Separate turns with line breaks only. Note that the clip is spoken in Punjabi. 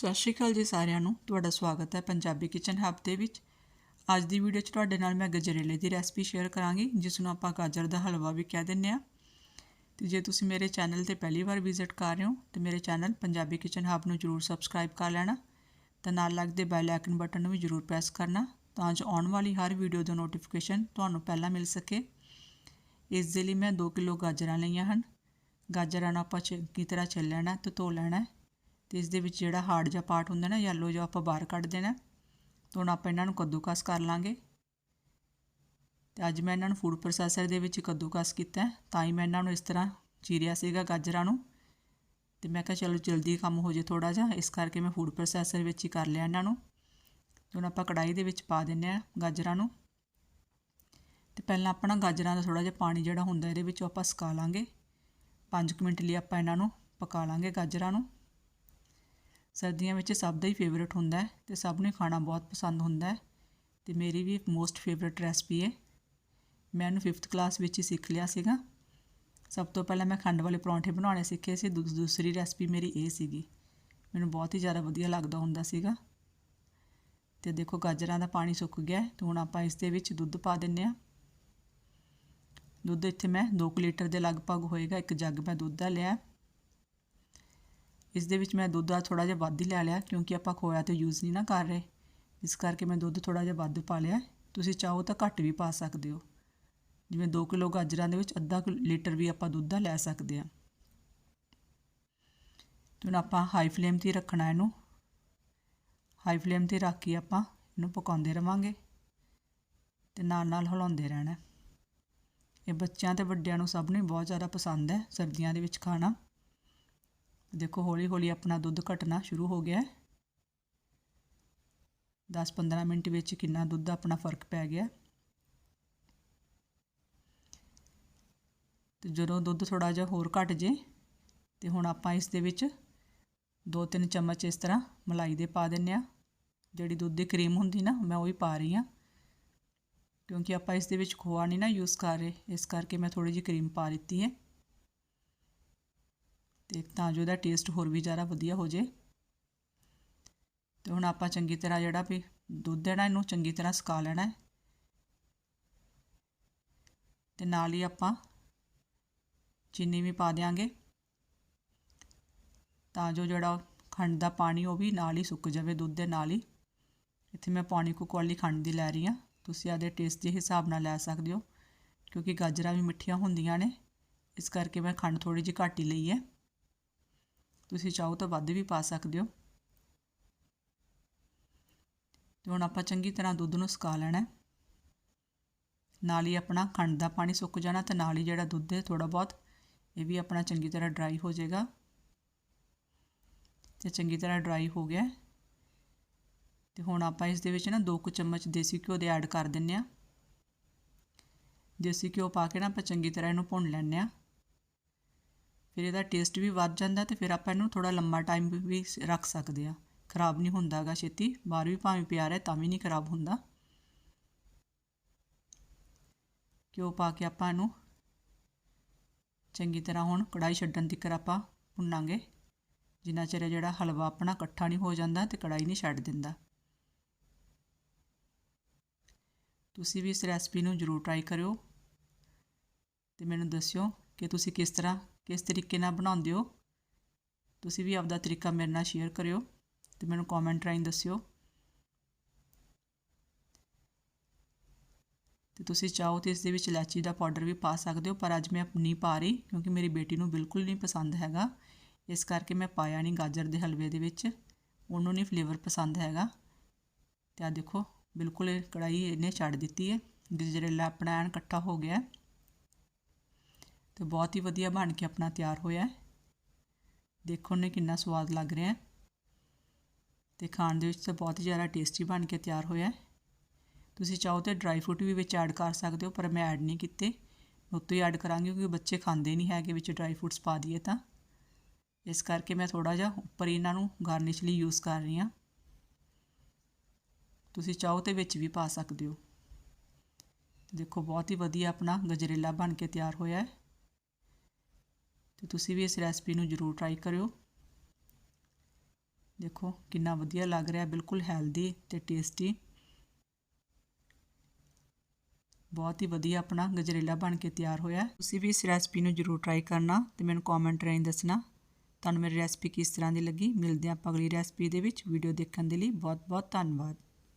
ਸਤਿ ਸ਼੍ਰੀ ਅਕਾਲ ਜੀ ਸਾਰਿਆਂ ਨੂੰ। ਤੁਹਾਡਾ ਸਵਾਗਤ ਹੈ ਪੰਜਾਬੀ ਕਿਚਨ ਹੱਬ ਦੇ ਵਿੱਚ। ਅੱਜ ਦੀ ਵੀਡੀਓ 'ਚ ਤੁਹਾਡੇ ਨਾਲ ਮੈਂ ਗਜਰੇਲੇ ਦੀ ਰੈਸਪੀ ਸ਼ੇਅਰ ਕਰਾਂਗੀ, ਜਿਸ ਨੂੰ ਆਪਾਂ ਗਾਜਰ ਦਾ ਹਲਵਾ ਵੀ ਕਹਿ ਦਿੰਦੇ ਆ ਤੇ ਜੇ ਤੁਸੀਂ ਮੇਰੇ ਚੈਨਲ ਤੇ ਪਹਿਲੀ ਵਾਰ ਵਿਜ਼ਿਟ ਕਰ ਰਹੇ ਹੋ, ਤੇ ਮੇਰੇ ਚੈਨਲ ਪੰਜਾਬੀ ਕਿਚਨ ਹੱਬ ਨੂੰ ਜਰੂਰ ਸਬਸਕ੍ਰਾਈਬ ਕਰ ਲੈਣਾ। ਤੇ ਨਾਲ ਲੱਗਦੇ ਬੈਲ ਆਈਕਨ ਬਟਨ ਨੂੰ ਵੀ ਜਰੂਰ ਪ੍ਰੈਸ ਕਰਨਾ, ਤਾਂ ਜੋ ਆਉਣ ਵਾਲੀ ਹਰ ਵੀਡੀਓ ਦਾ ਨੋਟੀਫਿਕੇਸ਼ਨ ਤੁਹਾਨੂੰ ਪਹਿਲਾਂ ਮਿਲ ਸਕੇ। ਇਸ ਦੇ ਲਈ ਮੈਂ 2 ਕਿਲੋ ਗਾਜਰਾਂ ਲਈਆਂ ਹਨ। ਗਾਜਰਾਂ ਨੂੰ ਆਪਾਂ ਚੰਗੀ ਤਰ੍ਹਾਂ ਛਿੱਲ ਲੈਣਾ ਤੇ ਧੋ ਲੈਣਾ ਤੇ ਇਸ ਦੇ ਵਿੱਚ ਜਿਹੜਾ ਹਾਰਡ ਜਿਹਾ ਪਾਰਟ ਹੁੰਦਾ ਨਾ ਯੈਲੋ ਜਿਹਾ ਆਪਾਂ ਬਾਹਰ ਕੱਢ ਦੇਣਾ। ਤੇ ਹੁਣ ਆਪਾਂ ਇਹਨਾਂ ਨੂੰ ਕੱਦੂਕਸ ਕਰ ਲਾਂਗੇ। ਤੇ ਅੱਜ ਮੈਂ ਇਹਨਾਂ ਨੂੰ ਫੂਡ ਪ੍ਰੋਸੈਸਰ ਦੇ ਵਿੱਚ ਕੱਦੂਕਸ ਕੀਤਾ ਤਾਂ ਹੀ ਮੈਂ ਇਹਨਾਂ ਨੂੰ ਇਸ ਤਰ੍ਹਾਂ ਚੀਰਿਆ ਸੀਗਾ ਗਾਜਰਾਂ ਨੂੰ। ਤੇ ਮੈਂ ਕਿਹਾ ਚਲੋ ਜਲਦੀ ਕੰਮ ਹੋ ਜੇ ਥੋੜਾ ਜਿਹਾ, ਇਸ ਕਰਕੇ ਮੈਂ ਫੂਡ ਪ੍ਰੋਸੈਸਰ ਵਿੱਚ ਹੀ ਕਰ ਲਿਆ ਇਹਨਾਂ ਨੂੰ। ਹੁਣ ਆਪਾਂ ਕੜਾਈ ਦੇ ਵਿੱਚ ਪਾ ਦਿੰਨੇ ਆ ਗਾਜਰਾਂ ਨੂੰ। ਤੇ ਪਹਿਲਾਂ ਆਪਣਾ ਗਾਜਰਾਂ ਦਾ ਥੋੜਾ ਜਿਹਾ ਪਾਣੀ ਜਿਹੜਾ ਹੁੰਦਾ, ਇਹਦੇ ਵਿੱਚੋਂ ਆਪਾਂ ਸੁਕਾ ਲਾਂਗੇ। 5 ਮਿੰਟ ਲਈ ਆਪਾਂ ਇਹਨਾਂ ਨੂੰ ਪਕਾ ਲਾਂਗੇ ਗਾਜਰਾਂ ਨੂੰ। ਸਰਦੀਆਂ ਵਿੱਚ ਸਭ ਦਾ ਹੀ ਫੇਵਰੇਟ ਹੁੰਦਾ ਹੈ ਤੇ ਸਭ ਨੂੰ ਖਾਣਾ ਬਹੁਤ ਪਸੰਦ ਹੁੰਦਾ ਹੈ ਤੇ ਮੇਰੀ ਵੀ ਇੱਕ ਮੋਸਟ ਫੇਵਰੇਟ ਰੈਸਪੀ ਹੈ। ਮੈਂ ਇਹਨੂੰ 5th ਕਲਾਸ ਵਿੱਚ ਹੀ ਸਿੱਖ ਲਿਆ ਸੀਗਾ। ਸਭ ਤੋਂ ਪਹਿਲਾਂ ਮੈਂ ਖੰਡ ਵਾਲੇ ਪਰੌਂਠੇ ਬਣਾਉਣੇ ਸਿੱਖੇ ਸੀ ਦੂਸਰੀ ਰੈਸਪੀ ਮੇਰੀ ਇਹ ਸੀਗੀ। ਮੈਨੂੰ ਬਹੁਤ ਹੀ ਜ਼ਿਆਦਾ ਵਧੀਆ ਲੱਗਦਾ ਹੁੰਦਾ ਸੀਗਾ। ਤੇ ਦੇਖੋ ਗਾਜਰਾਂ ਦਾ ਪਾਣੀ ਸੁੱਕ ਗਿਆ ਤੇ ਹੁਣ ਆਪਾਂ ਇਸ ਦੇ ਵਿੱਚ ਦੁੱਧ ਪਾ ਦਿੰਨੇ ਆ ਦੁੱਧ ਇੱਥੇ ਮੈਂ 2 ਲੀਟਰ ਦੇ ਲਗਭਗ ਹੋਏਗਾ, ਇੱਕ ਜੱਗ ਮੈਂ ਦੁੱਧ ਦਾ ਲਿਆ। ਇਸ ਦੇ ਵਿੱਚ ਮੈਂ ਦੁੱਧ ਦਾ ਥੋੜਾ ਜਿਹਾ ਵੱਧ ਹੀ ਲੈ ਲਿਆ ਕਿਉਂਕਿ ਆਪਾਂ ਖੋਇਆ ਤੇ ਯੂਜ਼ ਨਹੀਂ ਨਾ ਕਰ ਰਹੇ। ਇਸ ਕਰਕੇ ਮੈਂ ਦੁੱਧ ਥੋੜਾ ਜਿਹਾ ਵੱਧ ਪਾ ਲਿਆ। ਤੁਸੀਂ ਚਾਹੋ ਤਾਂ ਘੱਟ ਵੀ ਪਾ ਸਕਦੇ ਹੋ। ਜਿਵੇਂ 2 ਕਿਲੋ ਗਾਜਰਾਂ ਦੇ ਵਿੱਚ ਅੱਧਾ ਲੀਟਰ ਵੀ ਆਪਾਂ ਦੁੱਧ ਦਾ ਲੈ ਸਕਦੇ ਹਾਂ। ਹੁਣ ਆਪਾਂ ਹਾਈ ਫਲੇਮ ਤੇ ਰੱਖਣਾ ਇਹਨੂੰ। ਹਾਈ ਫਲੇਮ ਤੇ ਰੱਖ ਕੇ ਆਪਾਂ ਇਹਨੂੰ ਪਕਾਉਂਦੇ ਰਵਾਂਗੇ ਤੇ ਨਾਲ ਨਾਲ ਹਿਲਾਉਂਦੇ ਰਹਿਣਾ। ਇਹ ਬੱਚਿਆਂ ਤੇ ਵੱਡਿਆਂ ਨੂੰ ਸਭ ਨੂੰ ਬਹੁਤ ਜ਼ਿਆਦਾ ਪਸੰਦ ਹੈ ਸਰਦੀਆਂ ਦੇ ਵਿੱਚ ਖਾਣਾ। ਦੇਖੋ ਹੌਲੀ ਹੌਲੀ ਆਪਣਾ ਦੁੱਧ ਘਟਣਾ ਸ਼ੁਰੂ ਹੋ ਗਿਆ 10-15 ਮਿੰਟ ਵਿੱਚ ਕਿੰਨਾ ਦੁੱਧ ਦਾ ਆਪਣਾ ਫ਼ਰਕ ਪੈ ਗਿਆ। ਤੇ ਜਦੋਂ ਦੁੱਧ ਥੋੜਾ ਜਿਹਾ ਹੋਰ ਘਟ ਜੇ, ਤੇ ਹੁਣ ਆਪਾਂ ਇਸ ਦੇ ਵਿੱਚ 2-3 ਚਮਚ ਇਸ ਤਰ੍ਹਾਂ ਮਲਾਈ ਦੇ ਪਾ ਦਿੰਨੇ ਆ ਜਿਹੜੀ ਦੁੱਧ ਦੀ ਕਰੀਮ ਹੁੰਦੀ ਨਾ, ਮੈਂ ਉਹ ਹੀ ਪਾ ਰਹੀ ਆ ਕਿਉਂਕਿ ਆਪਾਂ ਇਸ ਦੇ ਵਿੱਚ ਖੋਆ ਨਹੀਂ ਨਾ ਯੂਜ਼ ਕਰ ਰਹੇ, ਇਸ ਕਰਕੇ ਮੈਂ ਥੋੜੀ ਜਿਹੀ ਕਰੀਮ ਪਾ ਦਿੱਤੀ ਹੈ। ਤੇ ਤਾਂ ਜੋ ਇਹਦਾ ਟੇਸਟ ਹੋਰ ਵੀ ਜ਼ਿਆਦਾ ਵਧੀਆ ਹੋ ਜੇ ਤੇ ਹੁਣ ਆਪਾਂ ਚੰਗੀ ਤਰ੍ਹਾਂ ਜਿਹੜਾ ਵੀ ਦੁੱਧ ਹੈ ਨਾ, ਇਹਨੂੰ ਚੰਗੀ ਤਰ੍ਹਾਂ ਸੁਕਾ ਲੈਣਾ ਹੈ। ਤੇ ਨਾਲ ਹੀ ਆਪਾਂ ਚੀਨੀ ਵੀ ਪਾ ਦੇਾਂਗੇ ਤਾਂ ਜੋ ਜਿਹੜਾ ਖੰਡ ਦਾ ਪਾਣੀ ਉਹ ਵੀ ਨਾਲ ਹੀ ਸੁੱਕ ਜਾਵੇ, ਦੁੱਧ ਦੇ ਨਾਲ ਹੀ। ਇੱਥੇ ਮੈਂ ਪਾਣੀ ਕੋ ਕੋਲੀ ਖੰਡ ਦੀ ਲੈ ਰਹੀ ਹਾਂ। ਤੁਸੀਂ ਆਦੇ ਟੇਸਟ ਦੇ ਹਿਸਾਬ ਨਾਲ ਲੈ ਸਕਦੇ ਹੋ, ਕਿਉਂਕਿ ਗਾਜਰਾਂ ਵੀ ਮਿੱਠੀਆਂ ਹੁੰਦੀਆਂ ਨੇ। ਇਸ ਕਰਕੇ ਮੈਂ ਖੰਡ ਥੋੜੀ ਜਿਹੀ ਘੱਟ ਹੀ ਲਈ ਹੈ। ਤੁਸੀਂ ਚਾਹੋ ਤਾਂ ਵੱਧ ਵੀ ਪਾ ਸਕਦੇ ਹੋ। ਤੇ ਹੁਣ ਆਪਾਂ ਚੰਗੀ ਤਰ੍ਹਾਂ ਦੁੱਧ ਨੂੰ ਸੁਕਾ ਲੈਣਾ। ਨਾਲ ਹੀ ਆਪਣਾ ਖੰਡ ਦਾ ਪਾਣੀ ਸੁੱਕ ਜਾਣਾ ਤੇ ਨਾਲ ਹੀ ਜਿਹੜਾ ਦੁੱਧ ਹੈ ਥੋੜਾ ਬਹੁਤ, ਇਹ ਵੀ ਆਪਣਾ ਚੰਗੀ ਤਰ੍ਹਾਂ ਡਰਾਈ ਹੋ ਜਾਏਗਾ। ਤੇ ਚੰਗੀ ਤਰ੍ਹਾਂ ਡਰਾਈ ਹੋ ਗਿਆ। ਤੇ ਹੁਣ ਆਪਾਂ ਇਸ ਦੇ ਵਿੱਚ ਨਾ 2 ਕੁ ਚਮਚ ਦੇਸੀ ਘਿਓ ਦੇ ਐਡ ਕਰ ਦਿੰਨੇ ਆ ਦੇਸੀ ਘਿਓ ਪਾ ਕੇ ਨਾ ਆਪਾਂ ਚੰਗੀ ਤਰ੍ਹਾਂ ਇਹਨੂੰ ਭੁੰਨ ਲੈਣੇ ਆ ਫਿਰ ਇਹਦਾ ਟੇਸਟ ਵੀ ਵੱਧ ਜਾਂਦਾ ਤੇ ਫਿਰ ਆਪਾਂ ਇਹਨੂੰ ਥੋੜਾ ਲੰਮਾ ਟਾਈਮ ਵੀ ਰੱਖ ਸਕਦੇ ਆ ਖਰਾਬ ਨਹੀਂ ਹੁੰਦਾਗਾ ਛੇਤੀ, ਬਾਹਰ ਵੀ ਭਾਵੇਂ ਪਿਆ ਰਹੇ ਤਾਂ ਵੀ ਨਹੀਂ ਖਰਾਬ ਹੁੰਦਾ। ਘਿਓ ਪਾ ਕੇ ਆਪਾਂ ਇਹਨੂੰ ਚੰਗੀ ਤਰ੍ਹਾਂ ਹੁਣ ਕੜਾਈ ਛੱਡਣ ਤੱਕ ਆਪਾਂ ਭੁੰਨਾਂਗੇ। ਜਿੰਨਾ ਚਿਰ ਜਿਹੜਾ ਹਲਵਾ ਆਪਣਾ ਇਕੱਠਾ ਨਹੀਂ ਹੋ ਜਾਂਦਾ ਤੇ ਕੜਾਈ ਨਹੀਂ ਛੱਡ ਦਿੰਦਾ। ਤੁਸੀਂ ਵੀ ਇਸ ਰੈਸਪੀ ਨੂੰ ਜ਼ਰੂਰ ਟਰਾਈ ਕਰਿਓ। ਤੇ ਮੈਨੂੰ ਦੱਸਿਓ ਕਿ ਤੁਸੀਂ ਕਿਸ ਤਰ੍ਹਾਂ ਕਿਸ ਤਰੀਕੇ ਨਾਲ ਬਣਾਉਂਦੇ ਹੋ, ਤੁਸੀਂ ਵੀ ਆਪਦਾ ਤਰੀਕਾ ਮੇਰੇ ਨਾਲ ਸ਼ੇਅਰ ਕਰਿਓ ਤੇ ਮੈਨੂੰ ਕਮੈਂਟ ਰਾਹੀਂ ਦੱਸਿਓ। ਤੇ ਤੁਸੀਂ ਚਾਹੋ ਤੇ ਇਸ ਦੇ ਵਿੱਚ ਇਲਾਚੀ ਦਾ ਪਾਊਡਰ ਵੀ ਪਾ ਸਕਦੇ ਹੋ, ਪਰ ਅੱਜ ਮੈਂ ਨਹੀਂ ਪਾ ਰਹੀ ਕਿਉਂਕਿ ਮੇਰੀ ਬੇਟੀ ਨੂੰ ਬਿਲਕੁਲ ਨਹੀਂ ਪਸੰਦ ਹੈਗਾ। ਇਸ ਕਰਕੇ ਮੈਂ ਪਾਇਆ ਨਹੀਂ ਗਾਜਰ ਦੇ ਹਲਵੇ ਦੇ ਵਿੱਚ, ਉਹਨੂੰ ਨਹੀਂ ਫਲੇਵਰ ਪਸੰਦ ਹੈਗਾ। ਤੇ ਆ ਦੇਖੋ, ਬਿਲਕੁਲ ਇਹ ਕੜਾਈ ਇਹਨੇ ਛੱਡ ਦਿੱਤੀ ਹੈ ਗਜਰੇਲਾ ਆਪਣਾ ਐਨ ਇਕੱਠਾ ਹੋ ਗਿਆ। ਤੇ ਬਹੁਤ ਹੀ ਵਧੀਆ ਬਣ ਕੇ ਆਪਣਾ ਤਿਆਰ ਹੋਇਆ ਹੈ। ਦੇਖੋ ਨੇ ਕਿੰਨਾ ਸਵਾਦ ਲੱਗ ਰਿਹਾ ਹੈ। ਤੇ ਖਾਣ ਦੇ ਵਿੱਚ ਤਾਂ ਬਹੁਤ ਹੀ ਜ਼ਿਆਦਾ ਟੇਸਟੀ ਬਣ ਕੇ ਤਿਆਰ ਹੋਇਆ ਹੈ। ਤੁਸੀਂ ਚਾਹੋ ਤੇ ਡਰਾਈ ਫਰੂਟ ਵੀ ਵਿੱਚ ਐਡ ਕਰ ਸਕਦੇ ਹੋ, ਪਰ ਮੈਂ ਐਡ ਨਹੀਂ ਕੀਤੇ। ਉੱਤੋਂ ਹੀ ਐਡ ਕਰਾਂਗੀ ਕਿਉਂਕਿ ਬੱਚੇ ਖਾਂਦੇ ਨਹੀਂ ਹੈਗੇ ਵਿੱਚ ਡਰਾਈ ਫਰੂਟਸ ਪਾ ਦਈਏ ਤਾਂ। ਇਸ ਕਰਕੇ ਮੈਂ ਥੋੜਾ ਜਿਹਾ ਉੱਪਰ ਇਹਨਾਂ ਨੂੰ ਗਾਰਨਿਸ਼ ਲਈ ਯੂਜ਼ ਕਰ ਰਹੀ ਹਾਂ। ਤੁਸੀਂ ਚਾਹੋ ਤੇ ਵਿੱਚ ਵੀ ਪਾ ਸਕਦੇ ਹੋ। ਦੇਖੋ ਬਹੁਤ ਹੀ ਵਧੀਆ ਆਪਣਾ ਗਜਰੇਲਾ ਬਣ ਕੇ ਤਿਆਰ ਹੋਇਆ ਹੈ। ਤੇ ਤੁਸੀਂ ਵੀ ਇਸ ਰੈਸਪੀ ਨੂੰ ਜ਼ਰੂਰ ਟਰਾਈ ਕਰਿਓ। ਦੇਖੋ ਕਿੰਨਾ ਵਧੀਆ ਲੱਗ ਰਿਹਾ, ਬਿਲਕੁਲ ਹੈਲਦੀ ਤੇ ਟੇਸਟੀ ਬਹੁਤ ਹੀ ਵਧੀਆ ਆਪਣਾ ਗਜਰੇਲਾ ਬਣ ਕੇ ਤਿਆਰ ਹੋਇਆ। ਤੁਸੀਂ ਵੀ ਇਸ ਰੈਸਪੀ ਨੂੰ ਜ਼ਰੂਰ ਟਰਾਈ ਕਰਨਾ ਤੇ ਮੈਨੂੰ ਕਮੈਂਟ ਰਾਹੀਂ ਦੱਸਣਾ। ਤੁਹਾਨੂੰ ਮੇਰੀ ਰੈਸਪੀ ਕਿਸ ਤਰ੍ਹਾਂ ਦੀ ਲੱਗੀ। ਮਿਲਦੇ ਹਾਂ ਆਪਾਂ ਅਗਲੀ ਰੈਸਪੀ ਦੇ ਵਿੱਚ। ਵੀਡੀਓ ਦੇਖਣ ਦੇ ਲਈ ਬਹੁਤ ਬਹੁਤ ਧੰਨਵਾਦ।